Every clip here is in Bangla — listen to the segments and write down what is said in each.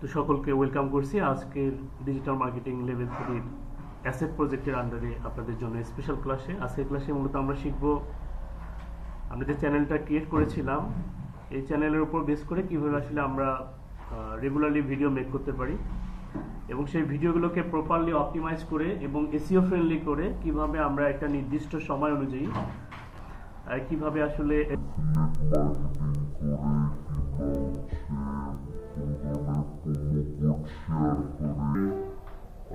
তো সকলকে ওয়েলকাম করছি আজকের ডিজিটাল মার্কেটিং লেভেল থ্রির অ্যাসেট প্রজেক্টের আন্ডারে আপনাদের জন্য স্পেশাল ক্লাসে আজকের ক্লাসে মূলত আমরা শিখব, আমরা যে চ্যানেলটা ক্রিয়েট করেছিলাম, এই চ্যানেলের উপর বেস করে কীভাবে আসলে আমরা রেগুলারলি ভিডিও মেক করতে পারি এবং সেই ভিডিওগুলোকে প্রপারলি অপটিমাইজ করে এবং এসিও ফ্রেন্ডলি করে কীভাবে আমরা একটা নির্দিষ্ট সময় অনুযায়ী কীভাবে আসলে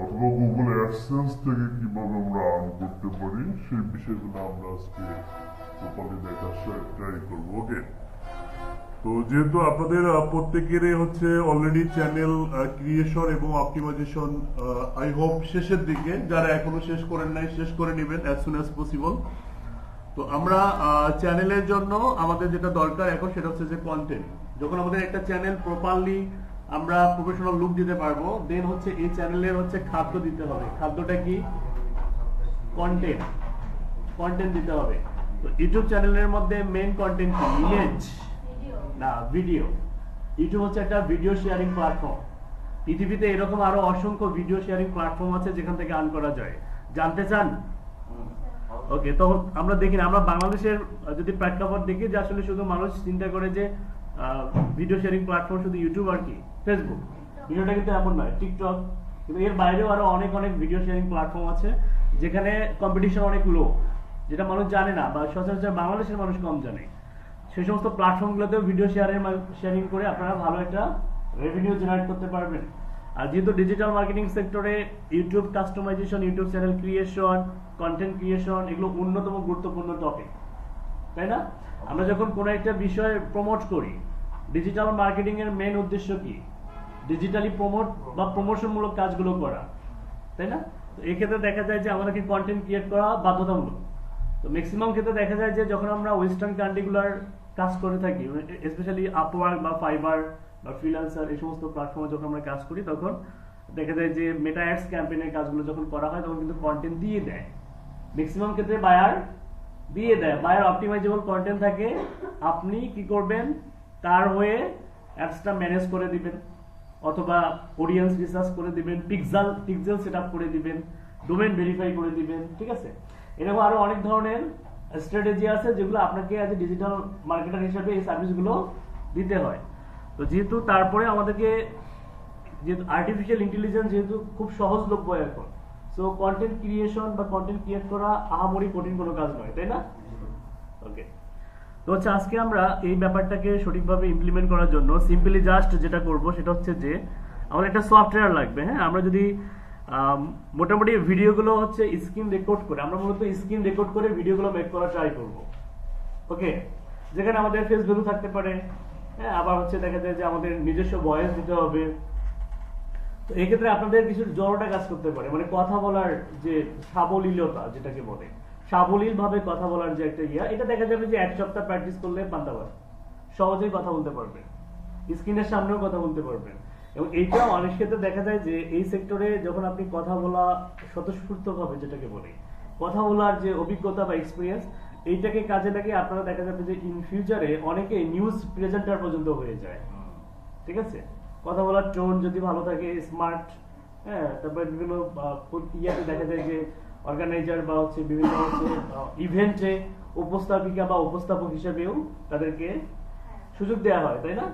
অথবা গুগল অ্যাডসেন্স থেকে কীভাবে আমরা আর্ন করতে পারি, সেই বিষয়গুলো আমরা আজকে দেখার ট্রাই করব ওকে তো যেহেতু আপনাদের হচ্ছে অলরেডি চ্যানেল ক্রিয়েশন এবং অপটিমাইজেশন আই হোপ শেষের দিকে, যারা এখনও শেষ করেন নাই, শেষ করে নেবেন অ্যাজ সুন অ্যাজ পসিবল তো আমরা চ্যানেলের জন্য আমাদের যেটা দরকার এখন সেটা হচ্ছে যে কন্টেন্ট যখন আমাদের একটা চ্যানেল প্রপারলি আমরা প্রফেশনাল লুক দিতে পারব। দেন হচ্ছে এই চ্যানেলের হচ্ছে খাদ্য দিতে হবে। খাদ্যটা কি? কন্টেন্ট কন্টেন্ট দিতে হবে। তো ইউটিউব চ্যানেলের মধ্যে মেইন কন্টেন্ট কি? ইমেজ না ভিডিও ইউটিউব হচ্ছে একটা ভিডিও শেয়ারিং প্ল্যাটফর্ম পৃথিবীতে এরকম আরও অসংখ্য ভিডিও শেয়ারিং প্ল্যাটফর্ম আছে যেখান থেকে আর্ন করা যায়। জানতে চান? ওকে তো আমরা দেখি আমরা বাংলাদেশের, যদি প্রেক্ষাপট দেখি যে আসলে শুধু মানুষ চিন্তা করে যে ভিডিও শেয়ারিং প্ল্যাটফর্ম শুধু ইউটিউব আর কি? ফেসবুক ভিডিওটা কিন্তু এমন নয় টিকটক কিন্তু এর বাইরেও আরও অনেক অনেক ভিডিও শেয়ারিং প্ল্যাটফর্ম আছে, যেখানে কম্পিটিশন অনেক লো যেটা মানুষ জানে না, বা সচরাচর বাংলাদেশের মানুষ কম জানে। সেই সমস্ত প্ল্যাটফর্মগুলোতেও ভিডিও শেয়ারের শেয়ারিং করে আপনারা ভালো একটা রেভিনিউ জেনারেট করতে পারবেন। আর যেহেতু ডিজিটাল মার্কেটিং সেক্টরে YouTube customization YouTube channel creation content creation এগুলো অন্যতম গুরুত্বপূর্ণ টপিক তাই না? আমরা যখন কোনো একটা বিষয় প্রমোট করি ডিজিটাল মার্কেটিং এর মেন উদ্দেশ্য কি? ডিজিটালি প্রমোট বা প্রমোশনমূলক কাজগুলো করা, তাই না? তো এই ক্ষেত্রে দেখা যায় যে আমাদেরকে কন্টেন্ট ক্রিয়েট করা বাধ্যতামূলক। তো ম্যাক্সিমাম ক্ষেত্রে দেখা যায় যে যখন আমরা ওয়েস্টার্ন কান্ট্রিগুলার কাজ করে থাকি স্পেশালি আপওয়ার্ক বা ফাইবার বা ফ্রিল্যান্সার এই সমস্ত প্ল্যাটফর্মে যখন আমরা কাজ করি, তখন দেখা যায় যে মেটা অ্যাডস ক্যাম্পেইনের কাজগুলো যখন করা হয়, তখন কিন্তু কন্টেন্ট দিয়ে দেয়। ম্যাক্সিমাম ক্ষেত্রে বায়ার দিয়ে দেয় বায়ার অপটিমাইজেবল কন্টেন্ট থাকে, আপনি কি করবেন? তার হয়ে অ্যাডসটা ম্যানেজ করে দিবেন, অথবা অডিয়েন্স রিসার্চ করে দিবেন পিক্সেল পিক্সেল সেট করে দিবেন ডোমেন ভেরিফাই করে দিবেন, ঠিক আছে? এরকম আরও অনেক ধরনের স্ট্র্যাটেজি আছে যেগুলো আপনাকে অ্যাজ এ ডিজিটাল মার্কেটার হিসেবে এই সার্ভিসগুলো দিতে হয়। তো যেহেতু তারপরে আমাদেরকে, যেহেতু আর্টিফিশিয়াল ইন্টেলিজেন্স যেহেতু খুব সহজলভ্য এখন সো কন্টেন্ট ক্রিয়েশন বা কন্টেন্ট ক্রিয়েট করা আহামরি কঠিন কোনো কাজ নয়, তাই না? ওকে তো হচ্ছে আজকে আমরা এই ব্যাপারটাকে সঠিকভাবে ইমপ্লিমেন্ট করার জন্য সিম্পলি জাস্ট যেটা করব সেটা হচ্ছে যে আমাদের একটা সফটওয়্যার লাগবে হ্যাঁ? আমরা যদি মোটামুটি ভিডিওগুলো হচ্ছে স্ক্রিন রেকর্ড করে, আমরা মূলত স্ক্রিন রেকর্ড করে ভিডিওগুলো মেক করা ট্রাই করব। ওকে যেখানে আমাদের ফেস ভ্যালু থাকতে পারে হ্যাঁ? আবার হচ্ছে দেখা যায় যে আমাদের নিজস্ব ভয়েস দিতে হবে এক্ষেত্রে আপনাদের কিছু জড়টা কাজ করতে পারে। মানে কথা বলার যে সাবলীলতা, যেটাকে বলে সাবলীল ভাবে কথা বলার যে একটা ইয়া, এটা দেখা যাবে যে এক সপ্তাহ প্র্যাকটিস করলে পান্তা পারে সহজেই কথা বলতে পারবেন। স্ক্রিনের সামনেও কথা বলতে পারবেন। এবং এইটাও অনেক ক্ষেত্রে দেখা যায় যে এই সেক্টরে যখন আপনি কথা বলা স্বতঃস্ফূর্ত ভাবে যেটাকে বলে, কথা বলার যে অভিজ্ঞতা বা এক্সপিরিয়েন্স এইটাকে কাজে লাগিয়ে আপনারা দেখা যাবে যে ইন ফিউচারে অনেকে নিউজ প্রেজেন্টার পর্যন্ত হয়ে যায়। ঠিক আছে? কথা বলার টোন যদি ভালো থাকে স্মার্ট হ্যাঁ তারপরে বিভিন্ন ইয়াতে দেখা যায় যে অর্গানাইজার বা হচ্ছে বিভিন্ন হচ্ছে ইভেন্টে উপস্থাপিকা বা উপস্থাপক হিসেবেও তাদেরকে সুযোগ দেওয়া হয় তাই না?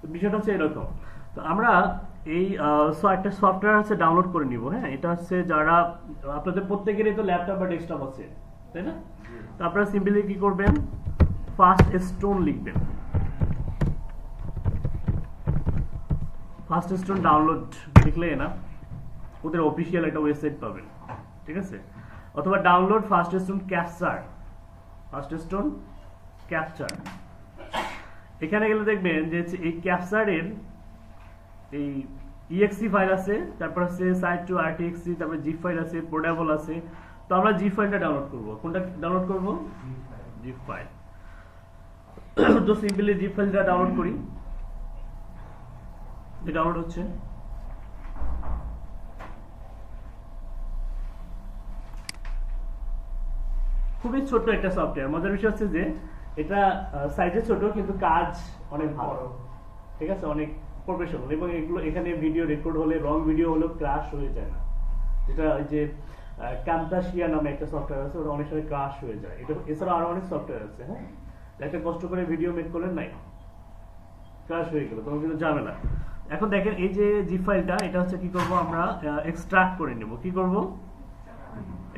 তো বিষয়টা হচ্ছে এরকম। তো আমরা এই একটা সফটওয়্যার হচ্ছে ডাউনলোড করে নিব হ্যাঁ? এটা হচ্ছে যারা আপনাদের প্রত্যেকেরই তো ল্যাপটপ বা ডেস্কটপ আছে তাই না? তো আপনারা সিম্পলি কি করবেন? ফার্স্ট স্টোন লিখবেন। ফার্স্ট স্টোন ডাউনলোড লিখলে না ওদের অফিসিয়াল একটা ওয়েবসাইট পাবেন ঠিক আছে? অথবা download FastStone capture FastStone capture এখানে গেলে দেখবেন যে এই ক্যাপচারের এই ইএক্সি ফাইল আছে তারপর আছে সাইট টু আরটিএক্সি তারপর জিপ ফাইল আছে পোর্টেবল আছে। তো আমরা জিপ ফাইলটা ডাউনলোড করব। কোনটা ডাউনলোড করব? জিপ ফাইল তো সিম্পলি জিপ ফাইলটা ডাউনলোড করি। ডাউনলোড হচ্ছে। খুবই ছোট একটা সফটওয়্যার মজার বিষয় হচ্ছে যে এটা সাইজে ছোট কিন্তু কাজ অনেক ভালো। ঠিক আছে? অনেক প্রফেশনাল এবং এগুলো এখানে ভিডিও রেকর্ড হলে রং ভিডিও হলেও ক্রাশ হয়ে যায় না। যেটা ওই যে ক্যাম্পাসিয়া নামে একটা সফটওয়্যার আছে ওটা অনেক সময় ক্রাশ হয়ে যায়। এটা এছাড়া আরও অনেক সফটওয়্যার আছে হ্যাঁ? একটা কষ্ট করে ভিডিও মেক করলেন নাই। ক্রাশ হয়ে গেল। তখন কিন্তু ঝামেলা। এখন দেখেন এই যে জি ফাইলটা এটা হচ্ছে কি করব আমরা এক্সট্রাক্ট করে নেব। কি করব?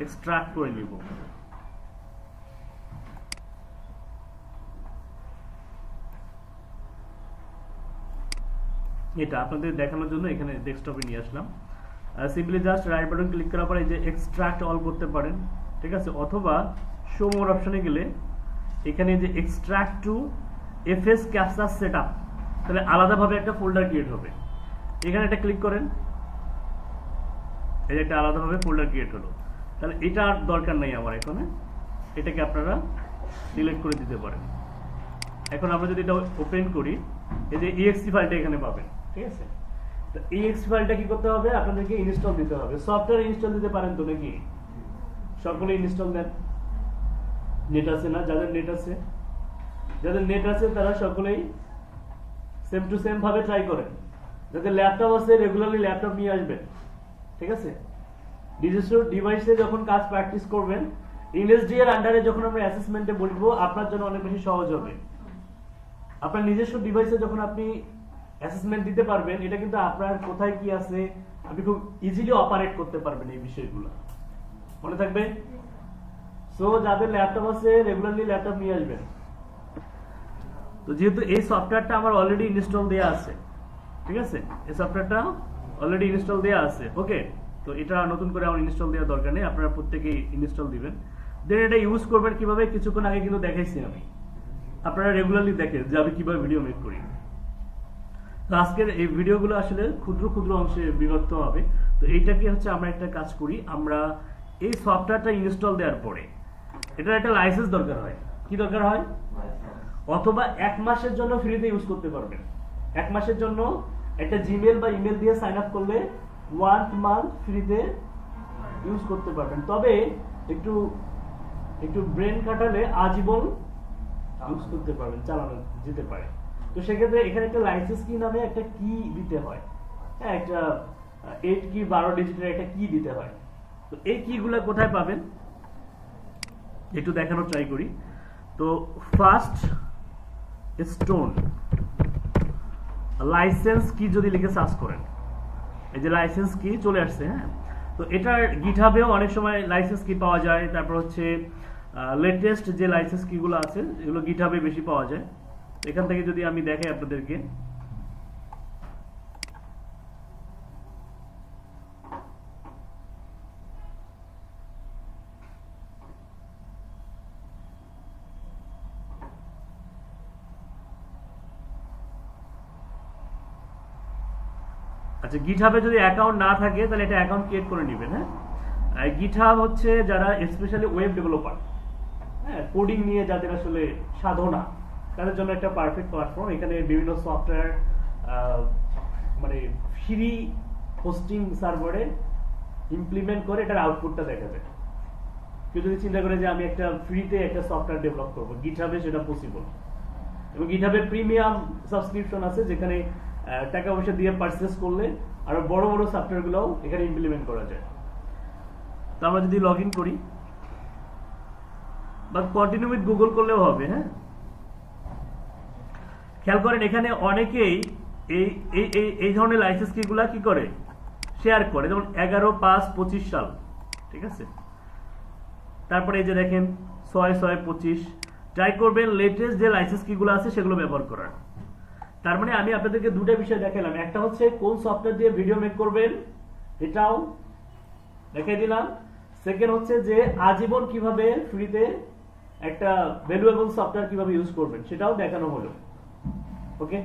এক্সট্রাক্ট করে নিব। এটা আপনাদের দেখানোর জন্য এখানে ডেস্কটপে নিয়ে আসলাম। Simply just right button click করার পরে যে এক্সট্রাক্ট অল করতে পারেন, ঠিক আছে? অথবা শো মোর অপশনে গেলে এখানে যে extract to FS capture setup তাহলে আলাদাভাবে একটা ফোল্ডার ক্রিয়েট হবে। এখানে একটা ক্লিক করেন। এই যে একটা আলাদাভাবে ফোল্ডার ক্রিয়েট হলো। তাহলে এটা আর দরকার নাই আমার এখানে। এটাকে আপনারা সিলেক্ট করে দিতে পারেন। এখন আমরা যদি এটা ওপেন করি, এই যে ইএক্সি ফাইলটা এখানে পাবেন, ঠিক আছে? তো ইএক্সি ফাইলটা কি করতে হবে? আপনাদেরকে ইনস্টল দিতে হবে। সফটওয়্যার ইনস্টল দিতে পারেন তো নাকি? সকলে ইনস্টল দেন। নেট আছে না? যাদের নেট আছে। যাদের নেট আছে, তারা সকলেই সেম টু সেম ভাবে ট্রাই করেন। যাদের ল্যাপটপ আছে রেগুলারলি ল্যাপটপ নিয়ে আসবেন। ঠিক আছে? নিজস্ব ডিভাইসে যখন কাজ প্র্যাকটিস করবেন ইংলিশডি এর আন্ডারে যখন আমরা অ্যাসেসমেন্টে বলব আপনার জন্য অনেক বেশি সহজ হবে। আপনার নিজস্ব ডিভাইসে যখন আপনি অ্যাসেসমেন্ট দিতে পারবেন, এটা কিন্তু আপনার কোথায় কি আছে, আপনি খুব ইজিলি অপারেট করতে পারবেন এই বিষয়গুলো। মনে থাকবে? সো যাদের ল্যাপটপ আছে রেগুলারলি ল্যাপটপ নিয়ে আসবেন। তো যেহেতু এই সফটওয়্যারটা আমার অলরেডি ইনস্টল দেয়া আছে, ঠিক আছে? এই সফটওয়্যারটা অলরেডি ইনস্টল দেয়া আছে ওকে তো এটা নতুন করে আমার ইনস্টল দেওয়ার দরকার নেই, আপনারা প্রত্যেকেই ইনস্টল দিবেন। দেন এটা ইউজ করবেন কীভাবে? কিছুক্ষণ আগে কিন্তু দেখাইছি আমি। আপনারা রেগুলারলি দেখেন যে আমি কীভাবে ভিডিও মেক করি। তো আজকের এই ভিডিওগুলো আসলে ক্ষুদ্র ক্ষুদ্র অংশে বিভক্ত হবে। তো এইটাকে হচ্ছে আমরা একটা কাজ করি, আমরা এই সফটওয়্যারটা ইনস্টল দেওয়ার পরে। এটার একটা লাইসেন্স দরকার হয়। কি দরকার হয়? অথবা এক মাসের জন্য ফ্রিতে ইউজ করতে পারবেন। এক মাসের জন্য একটা জিমেল বা ইমেল দিয়ে সাইন আপ করলে ওয়ান মান্থ ফ্রিতে ইউজ করতে পারবেন। তবে একটু একটু ব্রেন খাটালে আজীবন ইউজ করতে পারবেন, চালানো যেতে পারে। তো সেক্ষেত্রে এখানে একটা লাইসেন্স কি নামে একটা কি দিতে হয়। হ্যাঁ একটা এইট কি বারো ডিজিটের একটা কি দিতে হয়। তো এই কিগুলা কোথায় পাবেন? একটু দেখানোর ট্রাই করি। তো ফার্স্ট স্টোন লাইসেন্স কি যদি লিখে সার্চ করেন। এই যে লাইসেন্স কি চলে আসছে হ্যাঁ? তো এটার গিটহাবেও অনেক সময় লাইসেন্স কি পাওয়া যায়। তারপর হচ্ছে লেটেস্ট যে লাইসেন্স কিগুলো আছে, এগুলো গিটহাবে বেশি পাওয়া যায়। এখান থেকে যদি আমি দেখাই আপনাদেরকে। আচ্ছা গিটহাবে যদি অ্যাকাউন্ট না থাকে, তাহলে এটা অ্যাকাউন্ট ক্রিয়েট করে নেবেন হ্যাঁ? গিটহাব হচ্ছে যারা স্পেশালি ওয়েব ডেভেলপার হ্যাঁ? কোডিং নিয়ে যাদের আসলে সাধনা, তাদের জন্য একটা পারফেক্ট প্ল্যাটফর্ম এখানে বিভিন্ন সফটওয়্যার মানে ফ্রি হোস্টিং সার্ভারে ইমপ্লিমেন্ট করে এটার আউটপুটটা দেখা যায়। কেউ যদি চিন্তা করে যে আমি একটা ফ্রিতে একটা সফটওয়্যার ডেভেলপ করব গিটহাবে সেটা পসিবল এবং গিটহাবের প্রিমিয়াম সাবস্ক্রিপশন আছে, যেখানে টাকা পয়সা দিয়ে পারচেস করলে আরও বড় বড় সফটওয়্যারগুলো এখানে ইমপ্লিমেন্ট করা যায়। তো আমরা যদি লগ করি বা কন্টিনিউ উইথ গুগল করলেও হবে হ্যাঁ? খেয়াল করেন, এখানে অনেকেই এই, এই- এই ধরনের লাইসেন্স কিগুলা কি করে? শেয়ার করে, যেমন এগারো, পাঁচ, পঁচিশ সাল, ঠিক আছে? তারপরে এই যে দেখেন, ছয় ছয়, পঁচিশ ট্রাই করবেন লেটেস্ট যে লাইসেন্স কিগুলো আছে সেগুলো ব্যবহার করার। তার মানে আমি আপনাদেরকে দুটো বিষয় দেখালাম। একটা হচ্ছে কোন সফটওয়্যার দিয়ে ভিডিও মেক করবেন, এটাও দেখাই দিলাম। সেকেন্ড হচ্ছে যে আজীবন কীভাবে ফ্রিতে একটা ভ্যালুয়েবল সফটওয়্যার কীভাবে ইউজ করবেন, সেটাও দেখানো হলো। ওকে